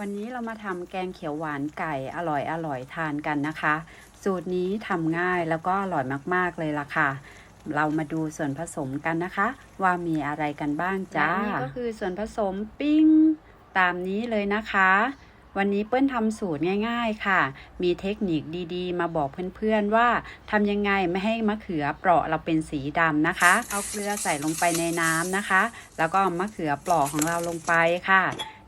วันนี้เรามาทำแกงเขียวหวานไก่อร่อยอร่อยทานกันนะคะ สูตรนี้ทำง่ายแล้วก็อร่อยมากๆเลยล่ะค่ะ เรามาดูส่วนผสมกันนะคะ ว่ามีอะไรกันบ้างจ้านี่ก็คือส่วนผสมปิ้งตามนี้เลยนะคะ วันนี้เปิ้ลทำสูตรง่ายๆค่ะ มีเทคนิคดีๆ มาบอกเพื่อนๆว่าทำยังไงไม่ให้มะเขือเปราะเราเป็นสีดำนะคะ เอาเกลือใส่ลงไปในน้ำนะคะ แล้วก็มะเขือเปราะของเราลงไปค่ะ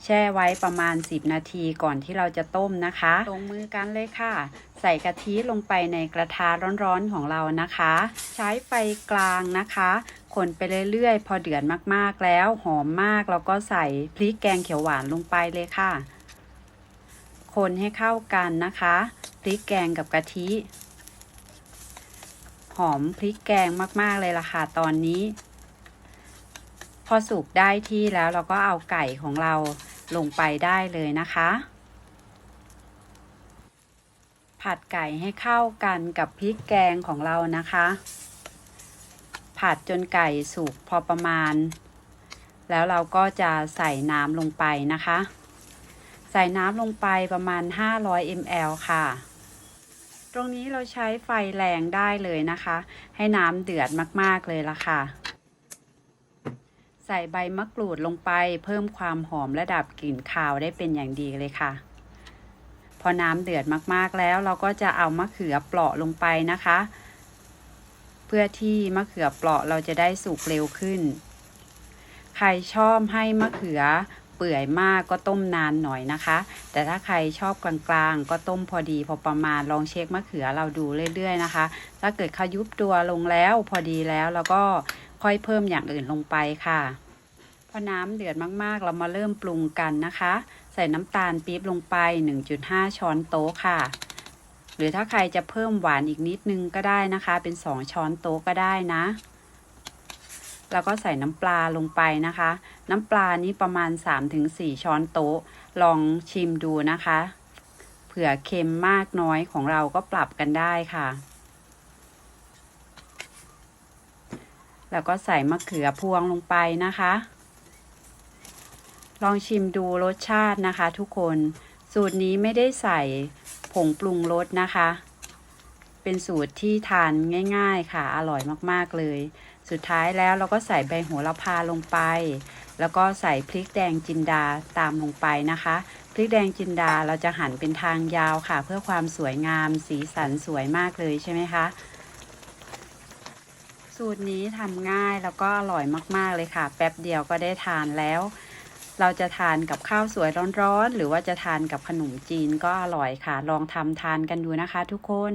แช่ไว้ประมาณ 10 นาทีก่อนที่เราจะต้มนะคะลงมือกันเลยค่ะ ใส่กะทิลงไปในกระทะร้อนๆของเรานะคะ ใช้ไฟกลางนะคะคนไปเรื่อยๆ พอเดือดมากๆแล้วหอมมากแล้วก็ใส่พริกแกงเขียวหวานลงไปเลยค่ะ คนให้เข้ากันนะคะพริกแกงกับกะทิ หอมพริกแกงมากๆเลยล่ะค่ะตอนนี้ พอสุกได้ที่แล้วเราก็เอาไก่ของเราลงไปได้เลยนะคะ ผัดไก่ให้เข้ากันกับพริกแกงของเรานะคะ ผัดจนไก่สุกพอประมาณ แล้วเราก็จะใส่น้ำลงไปนะคะ ใส่น้ำลงไปประมาณ 500 ml ค่ะตรงนี้เราใช้ไฟแรงได้เลยนะคะ ให้น้ำเดือดมาก ๆ เลยละค่ะ ใส่ใบมะกรูดลงไป เพิ่มความหอมและดับกลิ่นคาวได้เป็นอย่างดีเลยค่ะ พอน้ำเดือดมากๆแล้ว เราก็จะเอามะเขือเปราะลงไปนะคะ เพื่อที่มะเขือเปราะเราจะได้สุกเร็วขึ้น ใครชอบให้มะเขือเปื่อยมากก็ต้มนานหน่อยนะคะ แต่ถ้าใครชอบกลางๆ ก็ต้มพอดีพอประมาณลองเช็คมะเขือเราดูเรื่อยๆนะคะ ถ้าเกิดเขายุบตัวลงแล้วพอดีแล้วเราก็ ค่อยเพิ่มอย่างอื่นลงไปค่ะพอน้ำเดือดมากๆ เรามาเริ่มปรุงกันนะคะ ใส่น้ำตาลปี๊บลงไป 1.5 ช้อนโต๊ะค่ะ หรือถ้าใครจะเพิ่มหวานอีกนิดนึงก็ได้นะคะ เป็น 2 ช้อนโต๊ะก็ได้นะ แล้วก็ใส่น้ำปลาลงไปนะคะ น้ำปลานี้ประมาณ 3-4 ช้อนโต๊ะ ลองชิมดูนะคะ เผื่อเค็มมากน้อยของเราก็ปรับกันได้ค่ะ แล้วก็ใส่มะเขือพวงลงไปนะคะ ลองชิมดูรสชาตินะคะ ทุกคน สูตรนี้ไม่ได้ใส่ผงปรุงรสนะคะ เป็นสูตรที่ทานง่ายๆค่ะ อร่อยมากๆเลย สุดท้ายแล้วเราก็ใส่ใบโหระพาลงไป แล้วก็ใส่พริกแดงจินดาตามลงไปนะคะพริกแดงจินดาเราจะหั่นเป็นทางยาวค่ะ เพื่อความสวยงามสีสันสวยมากเลยใช่ไหมคะ สูตรนี้ทำง่ายแล้วก็อร่อยมากๆเลยค่ะ แป๊บเดียวก็ได้ทานแล้ว เราจะทานกับข้าวสวยร้อนๆ หรือว่าจะทานกับขนมจีนก็อร่อยค่ะ ลองทำทานกันดูนะคะทุกคน